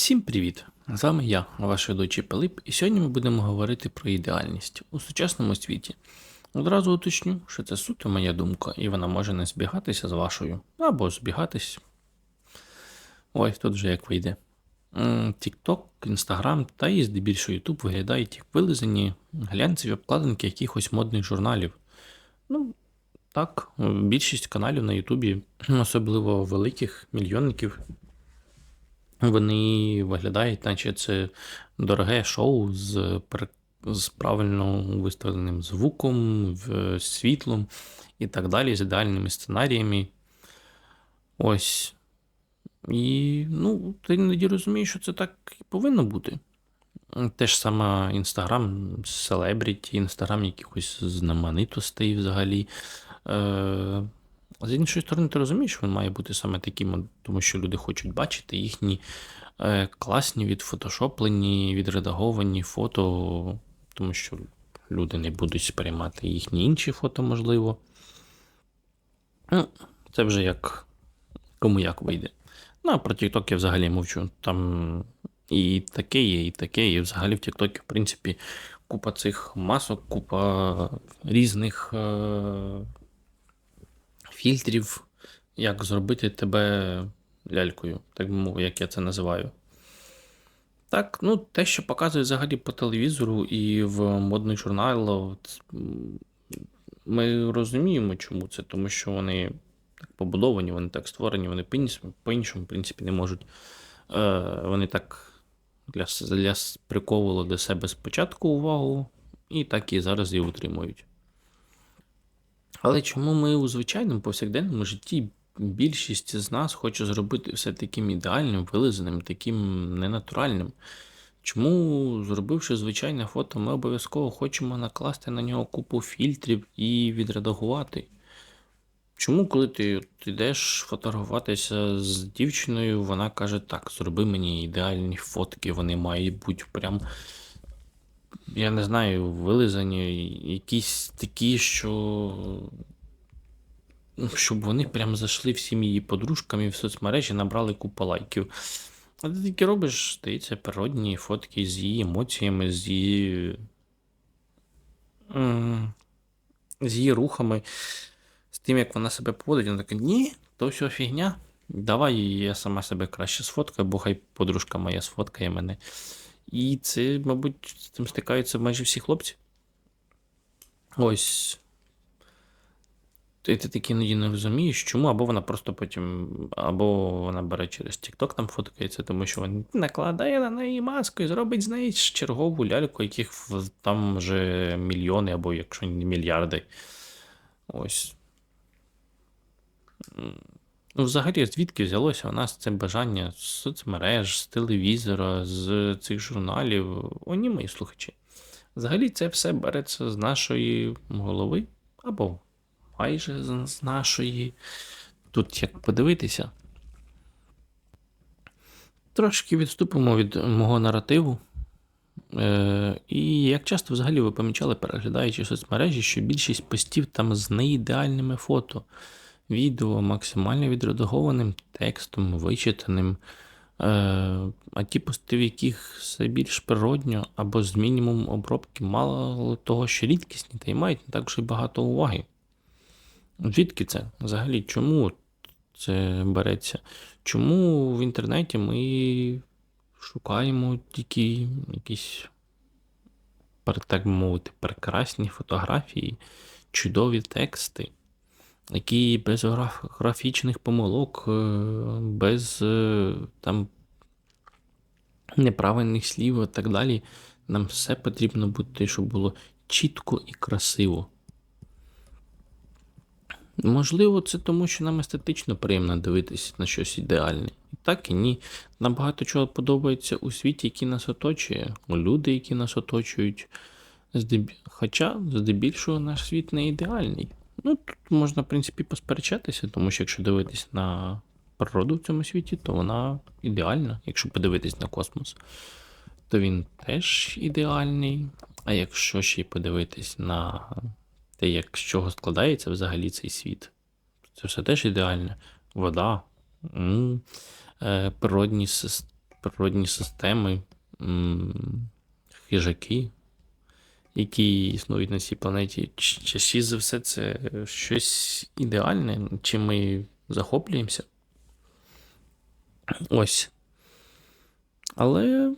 Всім привіт! З вами я, ваш ведучий Пилип, і сьогодні ми будемо говорити про ідеальність у сучасному світі. Одразу уточню, що це суто моя думка, і вона може не збігатися з вашою, або збігатись. Ось тут вже як вийде. М, TikTok, Instagram та і здебільшого YouTube виглядають як вилизані глянцеві обкладинки якихось модних журналів. Ну, так, більшість каналів на Ютубі, особливо великих мільйонників, вони виглядають, наче це дороге шоу з, з правильно виставленим звуком, світлом і так далі, з ідеальними сценаріями. Ось. І ну, ти іноді розумієш, що це так і повинно бути. Те ж саме Інстаграм селебріті, Інстаграм якихось знаменитостей взагалі. Е, з іншої сторони, ти розумієш, він має бути саме таким, тому що люди хочуть бачити їхні е, класні, відфотошоплені, відредаговані фото, тому що люди не будуть сприймати їхні інші фото, можливо. Ну, це вже як кому як вийде. Ну, а про TikTok я взагалі мовчу. Там і таке є, і таке, і взагалі в TikTok, в принципі, купа цих масок, купа різних е- фільтрів, як зробити тебе лялькою, так би мовити, як я це називаю. Так, ну, те, що показують взагалі по телевізору і в модних журналах, ми розуміємо, чому це, тому що вони так побудовані, вони так створені, вони по-іншому, в принципі, не можуть. Е, вони так для, для приковували до себе спочатку увагу, і так і зараз її утримують. Але чому ми у звичайному повсякденному житті більшість з нас хоче зробити все таким ідеальним, вилизаним, таким ненатуральним? Чому, зробивши звичайне фото, ми обов'язково хочемо накласти на нього купу фільтрів і відредагувати? Чому, коли ти йдеш фотографуватися з дівчиною, вона каже: так, зроби мені ідеальні фотки, вони мають бути прям, я не знаю, вилизані, якісь такі, що. ну, Щоб вони прям зайшли всім її подружками в соцмережі, набрали купу лайків. А ти таки робиш, здається, природні фотки з її емоціями, з її. з її рухами, з тим, як вона себе поводить. Вона така, ні, то все фігня. Давай я сама себе краще сфоткаю, бо хай подружка моя сфоткає мене. І це, мабуть, з цим стикаються майже всі хлопці. Ось. Ти, ти таки іноді не розумієш, чому, або вона просто потім, або вона бере через TikTok там фоткається, тому що він накладає на неї маску і зробить з неї чергову ляльку, яких там вже мільйони, або якщо не мільярди. Ось. Ну, взагалі, звідки взялося у нас це бажання з соцмереж, з телевізора, з цих журналів? Оні мої слухачі. Взагалі, це все береться з нашої голови, або майже з нашої. Тут як подивитися. Трошки відступимо від мого наративу. Е, і як часто взагалі ви помічали, переглядаючи соцмережі, що більшість постів там з неідеальними фото, відео, максимально відредагованим текстом, вичитаним, е, а ті пости, в яких все більш природньо або з мінімум обробки, мало того, що рідкісні, та й мають не так вже багато уваги. Звідки це? Взагалі, чому це береться? Чому в інтернеті ми шукаємо тільки якісь, так би мовити, прекрасні фотографії, чудові тексти, які без граф- графічних помилок, е, без е, там неправильних слів і так далі. Нам все потрібно бути, щоб було чітко і красиво. Можливо, це тому, що нам естетично приємно дивитися на щось ідеальне. І так і ні. Нам багато чого подобається у світі, який нас оточує, у люди, які нас оточують. Хоча, здебільшого, наш світ не ідеальний. Ну, тут можна, в принципі, посперечатися, тому що якщо дивитись на природу в цьому світі, то вона ідеальна. Якщо подивитись на космос, то він теж ідеальний. А якщо ще й подивитись на те, як з чого складається взагалі цей світ, це все теж ідеальне. Вода, е, природні природні системи, хижаки, які існують на цій планеті. Ч- за все, це щось ідеальне, чим ми захоплюємося. Ось. Але.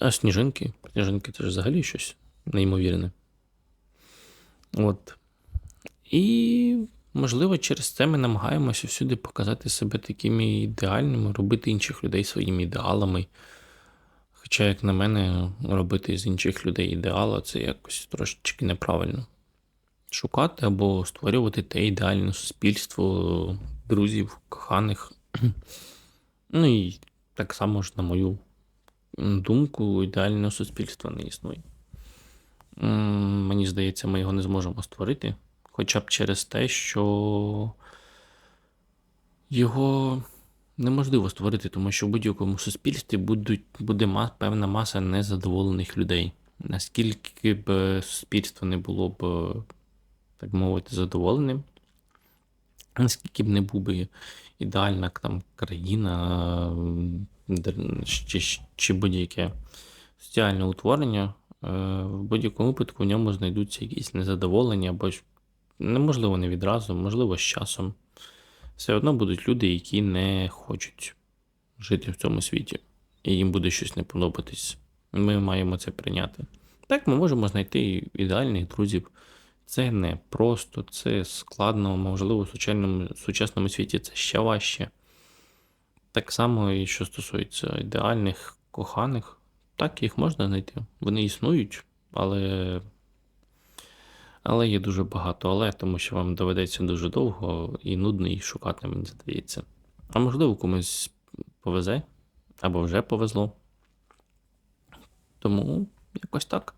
А сніжинки? Сніжинки це ж взагалі щось неймовірне. От. І, можливо, через це ми намагаємося всюди показати себе такими ідеальними, робити інших людей своїми ідеалами. Хоча, як на мене, робити з інших людей ідеала це якось трошечки неправильно. Шукати або створювати те ідеальне суспільство друзів, коханих. Ну і так само ж, на мою думку, ідеального суспільства не існує. Мені здається, ми його не зможемо створити, хоча б через те, що його неможливо створити, тому що в будь-якому суспільстві будуть, буде ма- певна маса незадоволених людей. Наскільки б е, суспільство не було б, е, так мовити, задоволеним, наскільки б не був би ідеальна там країна чи, чи будь-яке соціальне утворення, е, в будь-якому випадку в ньому знайдуться якісь незадоволення, або ж неможливо не відразу, можливо, з часом. Все одно будуть люди, які не хочуть жити в цьому світі, і їм буде щось не подобатись. Ми маємо це прийняти. Так, ми можемо знайти ідеальних друзів. Це не просто, це складно, можливо, в сучасному, сучасному світі це ще важче. Так само, і що стосується ідеальних коханих, так їх можна знайти. Вони існують, але. Але є дуже багато але, тому що вам доведеться дуже довго і нудно їх шукати, мені здається. А можливо, комусь повезе, або вже повезло. Тому якось так.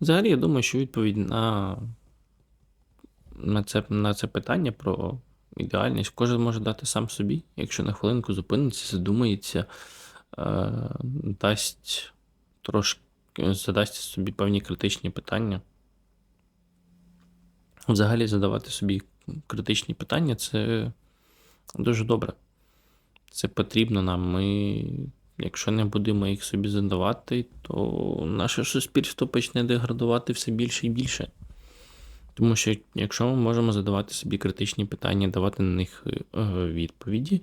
Взагалі, я думаю, що відповідь на, на, це, на це питання про ідеальність кожен може дати сам собі, якщо на хвилинку зупиниться, задумається, е, дасть трошки задасть собі певні критичні питання. Взагалі задавати собі критичні питання це дуже добре. Це потрібно нам. Ми, якщо не будемо їх собі задавати, то наше суспільство почне деградувати все більше і більше. Тому що якщо ми можемо задавати собі критичні питання, давати на них е, відповіді,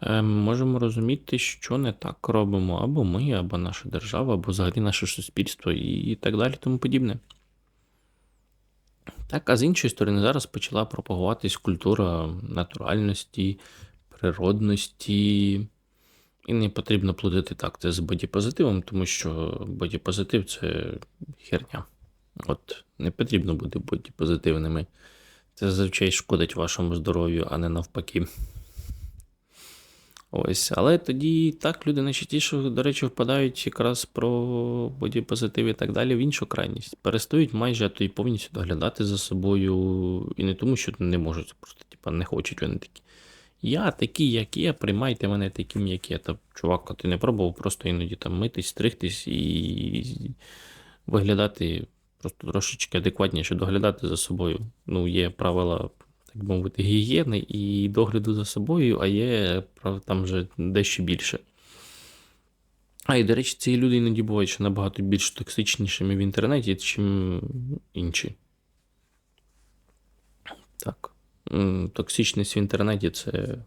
е, ми можемо розуміти, що не так робимо або ми, або наша держава, або взагалі наше суспільство, і так далі, тому подібне. Так, а з іншої сторони, зараз почала пропагуватись культура натуральності, природності. І не потрібно плодити так це з бодіпозитивом, тому що бодіпозитив це херня. От, не потрібно бути бодіпозитивними. Це зазвичай шкодить вашому здоров'ю, а не навпаки. Ось, але тоді так люди найчастіше, до речі, впадають якраз про бодіпозитив і так далі в іншу крайність. Перестають майже то й повністю доглядати за собою. І не тому, що не можуть, просто типа, не хочуть вони такі. Я такий, як є, приймайте мене таким, як є. Та чувак, ти не пробував просто іноді там митись, стригтись і виглядати просто трошечки адекватніше, доглядати за собою. Ну, є правила так би мовити, гігієни і догляду за собою, а є там вже дещо більше. А і, до речі, ці люди іноді бувають ще набагато більш токсичнішими в інтернеті, чим інші. Так. Токсичність в інтернеті це.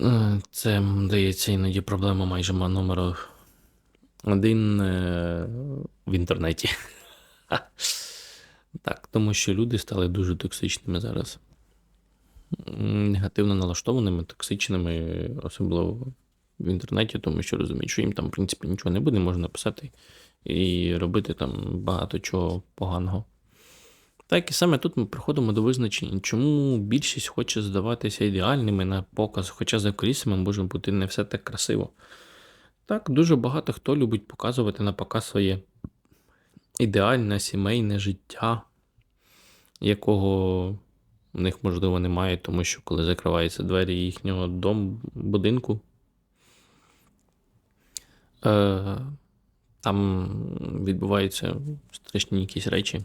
е, Це, здається, іноді проблема майже ма- номер один е, в інтернеті. Так, тому що люди стали дуже токсичними зараз. Негативно налаштованими, токсичними, особливо в інтернеті, тому що розуміють, що їм там, в принципі, нічого не буде, можна написати і робити там багато чого поганого. Так і саме тут ми приходимо до визначення, чому більшість хоче здаватися ідеальними на показ, хоча за колісами може бути не все так красиво. Так, дуже багато хто любить показувати на показ своє ідеальне сімейне життя, якого в них, можливо, немає, тому що коли закриваються двері їхнього дому, будинку, е, там відбуваються страшні якісь речі.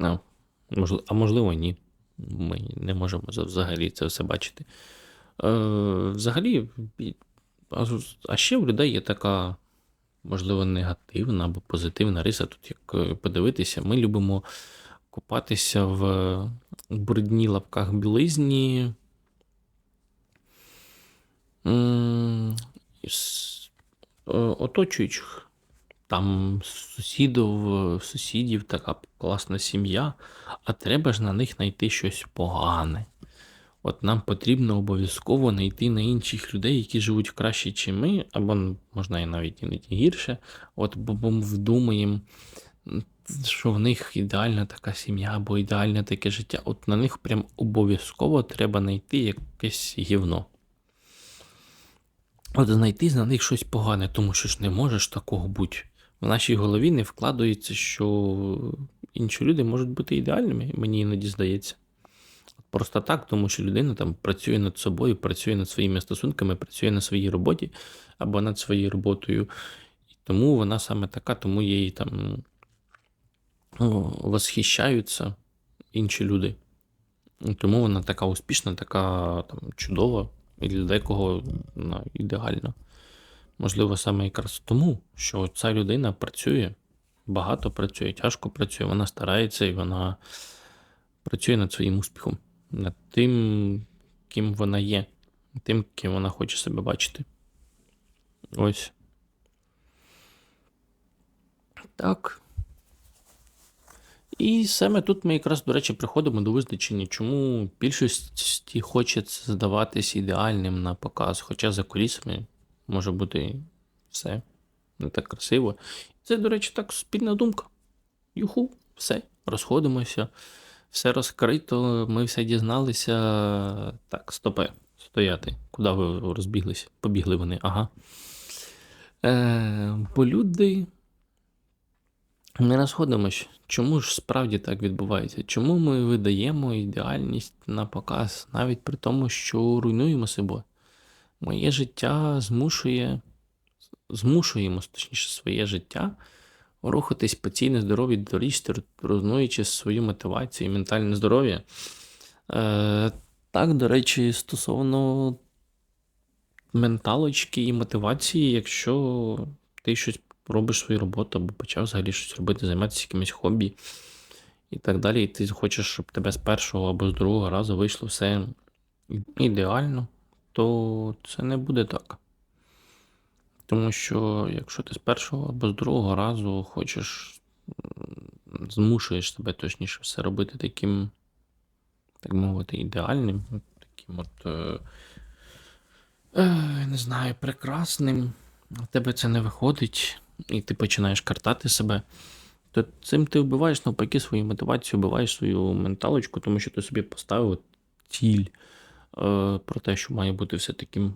А, можливо, а можливо, ні. Ми не можемо взагалі це все бачити. Е, взагалі, а, ще у людей є така, можливо, негативна або позитивна риса. Тут як е, подивитися, ми любимо купатися в брудній лапках білизні. е, оточуючих. Там сусідів, е, сусідів така класна сім'я, а треба ж на них знайти щось погане. От нам потрібно обов'язково знайти на інших людей, які живуть краще, ніж ми, або можна і навіть іноді гірше. От бо ми вдумаємо, що в них ідеальна така сім'я або ідеальне таке життя. От на них прям обов'язково треба знайти якесь гівно. От знайти на них щось погане, тому що ж не можеш такого бути. В нашій голові не вкладається, що інші люди можуть бути ідеальними, мені іноді здається. Просто так, тому що людина там працює над собою, працює над своїми стосунками, працює на своїй роботі або над своєю роботою. І тому вона саме така, тому їй там ну, восхищаються інші люди. І Тому вона така успішна, така там, чудова, і для декого вона ідеальна. Можливо, саме якраз тому, що ця людина працює, багато працює, тяжко працює, вона старається і вона працює над своїм успіхом, над тим, ким вона є, тим, ким вона хоче себе бачити. Ось. Так. І саме тут ми якраз, до речі, приходимо до визначення, чому більшості хочеться здаватись ідеальним на показ, хоча за кулісами може бути все не так красиво. Це, до речі, так спільна думка. Юху, все, розходимося, все розкрито, ми все дізналися. Так, стопе, стояти. Куди ви розбіглися? Побігли вони, ага. Е, бо люди не розходимось. Чому ж справді так відбувається? Чому ми видаємо ідеальність на показ, навіть при тому, що руйнуємо себе? Моє життя змушує, змушуємо, точніше, своє життя рухатись по цій нездоровій доріжці, руйнуючи свою мотивацію і ментальне здоров'я. Е, так, до речі, стосовно менталочки і мотивації, якщо ти щось робиш свою роботу або почав взагалі щось робити, займатися якимось хобі і так далі, і ти хочеш, щоб тебе з першого або з другого разу вийшло все ідеально, то це не буде так. Тому що якщо ти з першого або з другого разу хочеш, змушуєш себе точніше все робити таким, так мовити, ідеальним, таким от, е, е, не знаю, прекрасним, в тебе це не виходить, і ти починаєш картати себе, то цим ти вбиваєш навпаки свою мотивацію, вбиваєш свою менталочку, тому що ти собі поставив ціль е, про те, що має бути все таким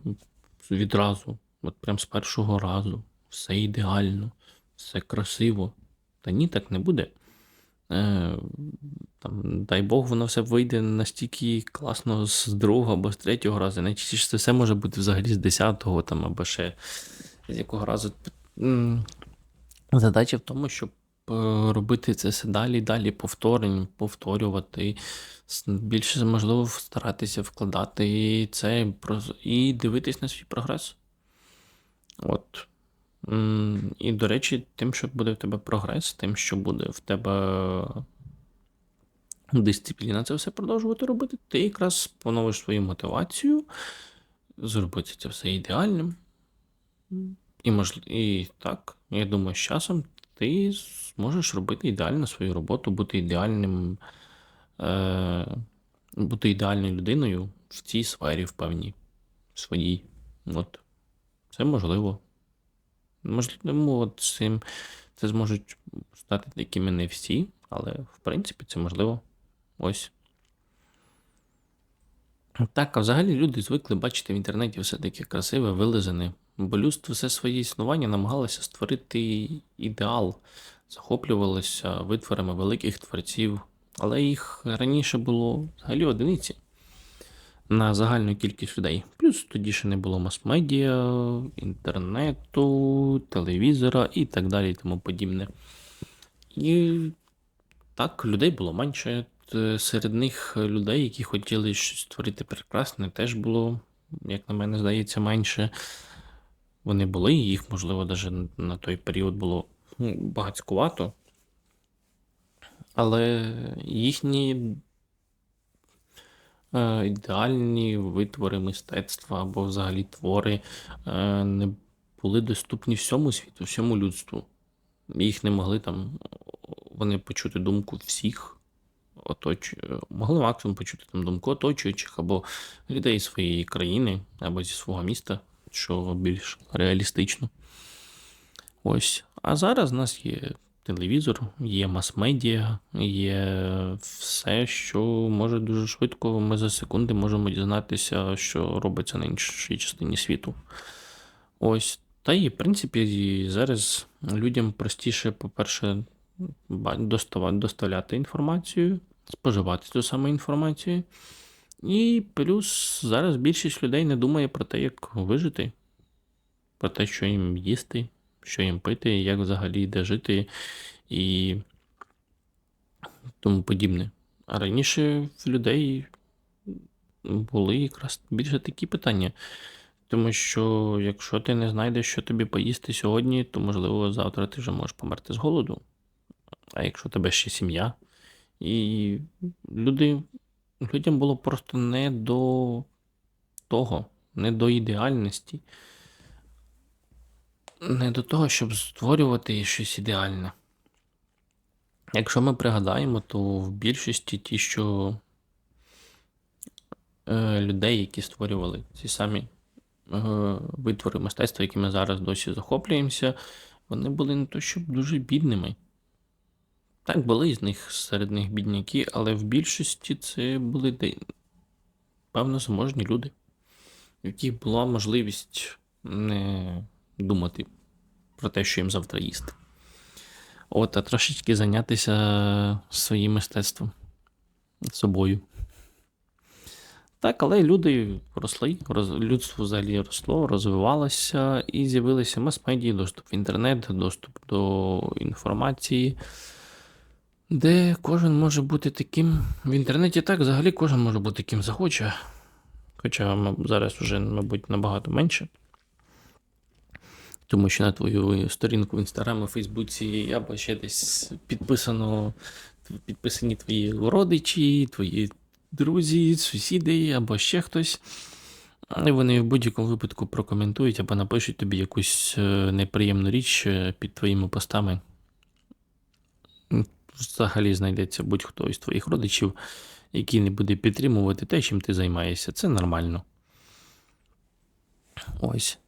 відразу, от прям з першого разу, все ідеально, все красиво. Та ні, так не буде. Е, там, дай Бог, воно все вийде настільки класно з другого або з третього разу. Найчастіше це все може бути взагалі з десятого там, або ще з якого разу. Задача в тому, щоб е, робити це все далі, далі повторень, повторювати. Більше можливо старатися вкладати це і дивитись на свій прогрес. От. І, до речі, тим, що буде в тебе прогрес, тим, що буде в тебе дисципліна це все продовжувати робити, ти якраз поновиш свою мотивацію, зробити це все ідеальним. І, мож... і так, я думаю, з часом ти зможеш робити ідеально свою роботу, бути ідеальним, е... бути ідеальною людиною в цій сфері, в певній своїй. От. Це можливо. Можливо, от цим це зможуть стати такими не всі, але в принципі це можливо. Ось. Так, а взагалі люди звикли бачити в інтернеті все таке красиве, вилизане. Бо людство все своє існування намагалося створити ідеал, захоплювалося витворами великих творців, але їх раніше було взагалі одиниці на загальну кількість людей. Плюс тоді ще не було мас-медіа, інтернету, телевізора і так далі і тому подібне. І так, людей було менше. Серед них людей, які хотіли щось створити прекрасне, теж було як на мене, здається, менше. Вони були, їх, можливо, навіть на той період було ну, багатськувато. Але їхні е, ідеальні витвори мистецтва або взагалі твори е, не були доступні всьому світу, всьому людству. Їх не могли там вони почути думку всіх. Оточ... Могли максимум почути там думку оточуючих або людей своєї країни, або зі свого міста, що більш реалістично. Ось. А зараз в нас є телевізор, є мас-медіа, є все, що може дуже швидко. Ми за секунди можемо дізнатися, що робиться на іншій частині світу. Ось. Та і, в принципі, зараз людям простіше, по-перше, доставляти інформацію, споживати цю саму інформацію. І плюс зараз більшість людей не думає про те, як вижити, про те, що їм їсти, що їм пити, як взагалі де жити і тому подібне. А раніше в людей були якраз більше такі питання. Тому що якщо ти не знайдеш, що тобі поїсти сьогодні, то можливо завтра ти вже можеш померти з голоду. А якщо тебе ще сім'я, і люди, людям було просто не до того, не до ідеальності, не до того, щоб створювати щось ідеальне. Якщо ми пригадаємо, то в більшості ті, що е, людей, які створювали ці самі е, витвори мистецтва, якими зараз досі захоплюємося, вони були не то щоб дуже бідними. Так, були з них серед них бідняки, але в більшості це були певно заможні люди, в яких була можливість не думати про те, що їм завтра їсти. От, а трошечки зайнятися своїм мистецтвом собою. Так, але люди росли, роз, людство взагалі росло, розвивалося і з'явилися мас-медії, доступ в інтернет, доступ до інформації, де кожен може бути таким. В інтернеті так, взагалі кожен може бути ким захоче. Хоча зараз вже, мабуть, набагато менше. Тому що на твою сторінку в інстаграмі, Фейсбуці або ще десь підписано, підписані твої родичі, твої друзі, сусіди або ще хтось. І вони в будь-якому випадку прокоментують або напишуть тобі якусь е, неприємну річ е, під твоїми постами. Взагалі знайдеться будь-хто із твоїх родичів, який не буде підтримувати те, чим ти займаєшся. Це нормально. Ось.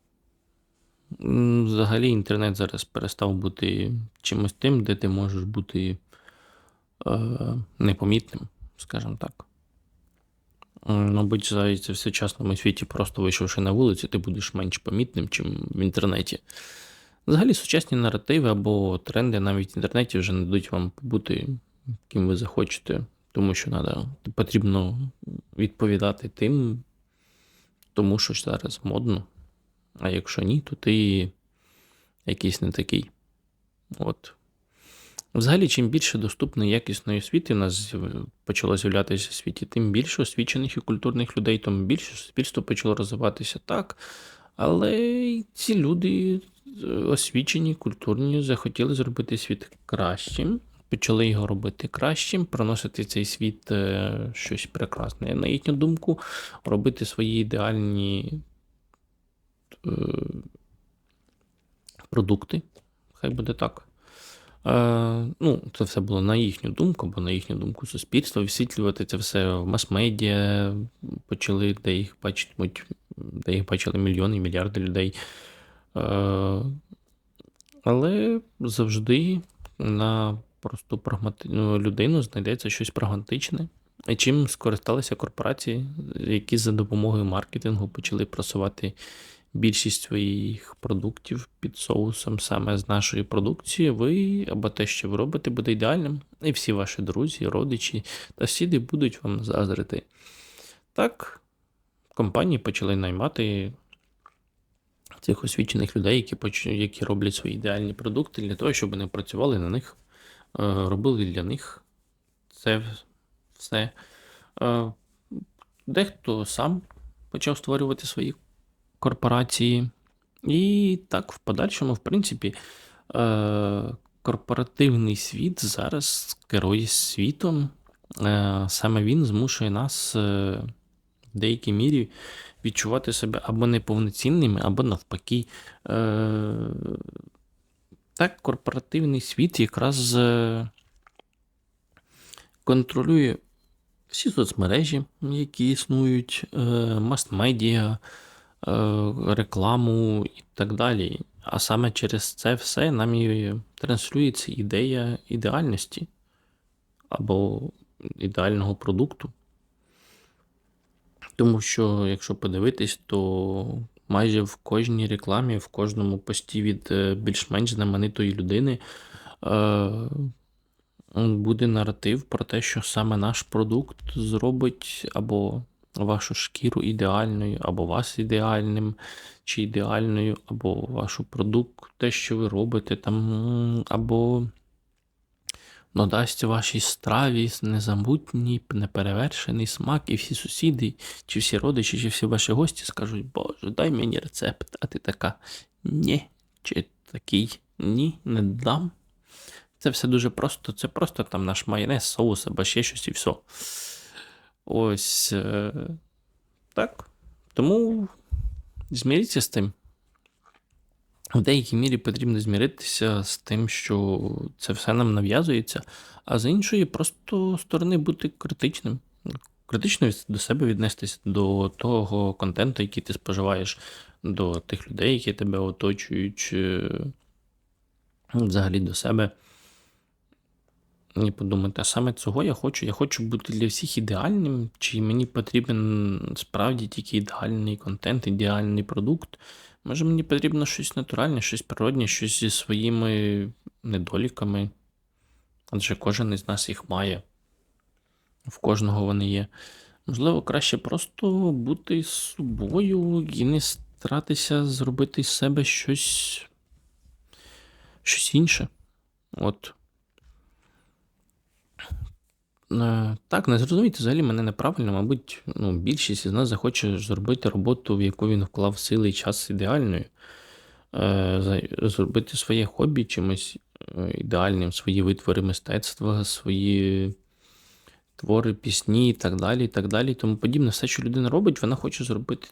Взагалі інтернет зараз перестав бути чимось тим, де ти можеш бути е, непомітним, скажімо так. Мабуть, здається, в сучасному світі, просто вийшовши на вулицю, ти будеш менш помітним, чим в інтернеті. Взагалі, сучасні наративи або тренди навіть в інтернеті вже не дадуть вам побути ким ви захочете, тому що надо, потрібно відповідати тим, тому що зараз модно. А якщо ні, то ти якийсь не такий. От. Взагалі, чим більше доступної якісної освіти в нас почало з'являтися в світі, тим більше освічених і культурних людей, тим більше суспільство почало розвиватися так. Але ці люди е, освічені, культурні, захотіли зробити світ кращим, почали його робити кращим, проносити в цей світ е, щось прекрасне, на їхню думку, робити свої ідеальні продукти. Хай буде так. Е, ну, це все було на їхню думку, бо на їхню думку суспільства, висвітлювати це все в мас-медіа, почали, де їх бачитимуть, де їх бачили мільйони, мільярди людей. Е, але завжди на просту прагматичну людину знайдеться щось прагматичне. І чим скористалися корпорації, які за допомогою маркетингу почали просувати більшість своїх продуктів під соусом саме з нашої продукції, ви або те, що ви робите, буде ідеальним, і всі ваші друзі, родичі та сусіди будуть вам заздрити. Так, компанії почали наймати цих освічених людей, які, які роблять свої ідеальні продукти для того, щоб вони працювали на них, е, робили для них це все. Е, Дехто сам почав створювати свої корпорації. І так, в подальшому, в принципі, е, корпоративний світ зараз керує світом. Е, саме він змушує нас е, в деякій мірі відчувати себе або неповноцінними, або навпаки. Так, корпоративний світ якраз контролює всі соцмережі, які існують, мас-медіа, рекламу і так далі. А саме через це все нам і транслюється ідея ідеальності або ідеального продукту. Тому що, якщо подивитись, то майже в кожній рекламі, в кожному пості від е, більш-менш знаменитої людини е, буде наратив про те, що саме наш продукт зробить або вашу шкіру ідеальною, або вас ідеальним чи ідеальною, або вашу продукт, те, що ви робите, там, або надасть вашій страві незабутній, неперевершений смак, і всі сусіди, чи всі родичі, чи всі ваші гості скажуть, Боже, дай мені рецепт, а ти така ні, чи такий ні, не дам. Це все дуже просто. Це просто там наш майонез, соус або ще щось і все. Ось е, так. Тому зміріться з тим. В деякій мірі потрібно зміритися з тим, що це все нам нав'язується, а з іншої, просто сторони бути критичним. Критично до себе віднестись до того контенту, який ти споживаєш, до тих людей, які тебе оточують, е, взагалі до себе. І подумати, а саме цього я хочу. Я хочу бути для всіх ідеальним, чи мені потрібен справді тільки ідеальний контент, ідеальний продукт. Може, мені потрібно щось натуральне, щось природне, щось зі своїми недоліками. Адже кожен із нас їх має. В кожного вони є. Можливо, краще просто бути собою і не старатися зробити з себе щось, щось інше. От. Е, Так, не зрозумійте взагалі мене неправильно. Мабуть, ну, більшість із нас захоче зробити роботу, в яку він вклав сили і час ідеальною. Е, Зробити своє хобі чимось е, ідеальним, свої витвори мистецтва, свої твори, пісні і так далі, і так далі. Тому подібне, все, що людина робить, вона хоче зробити.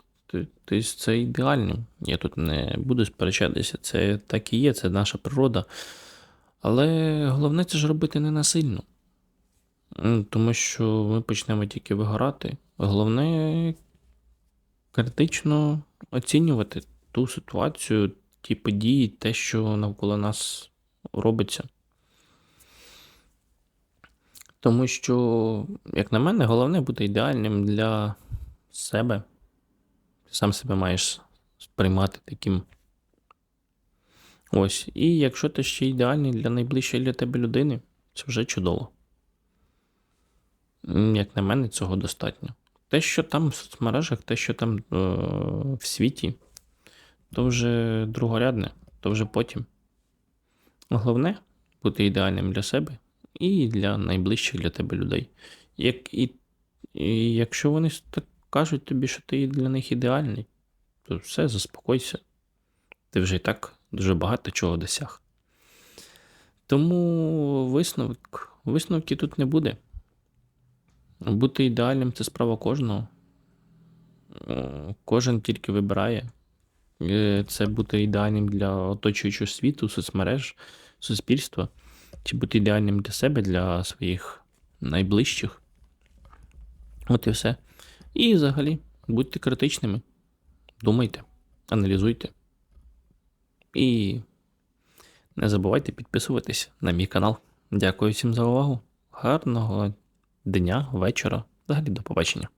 Це ідеальним. Я тут не буду сперечатися. Це так і є, це наша природа. Але головне це ж робити не насильно. М, Тому що ми почнемо тільки вигорати. Головне критично оцінювати ту ситуацію, ті події, те, що навколо нас робиться. Тому що, як на мене, головне бути ідеальним для себе. Ти сам себе маєш сприймати таким. Ось. І якщо ти ще ідеальний для найближчої для тебе людини, це вже чудово. Як на мене, цього достатньо. Те, що там в соцмережах, те, що там е, в світі, то вже другорядне, то вже потім. Головне бути ідеальним для себе і для найближчих для тебе людей. Як, і, і якщо вони так кажуть тобі, що ти для них ідеальний, то все, заспокойся. Ти вже і так дуже багато чого досяг. Тому висновок, висновки тут не буде. Бути ідеальним це справа кожного. Е, Кожен тільки вибирає. Е, Це бути ідеальним для оточуючого світу, соцмереж, суспільства, чи бути ідеальним для себе, для своїх найближчих. От і все. І взагалі, будьте критичними. Думайте, аналізуйте. І не забувайте підписуватись на мій канал. Дякую всім за увагу. Гарного дня, вечора. Взагалі до побачення.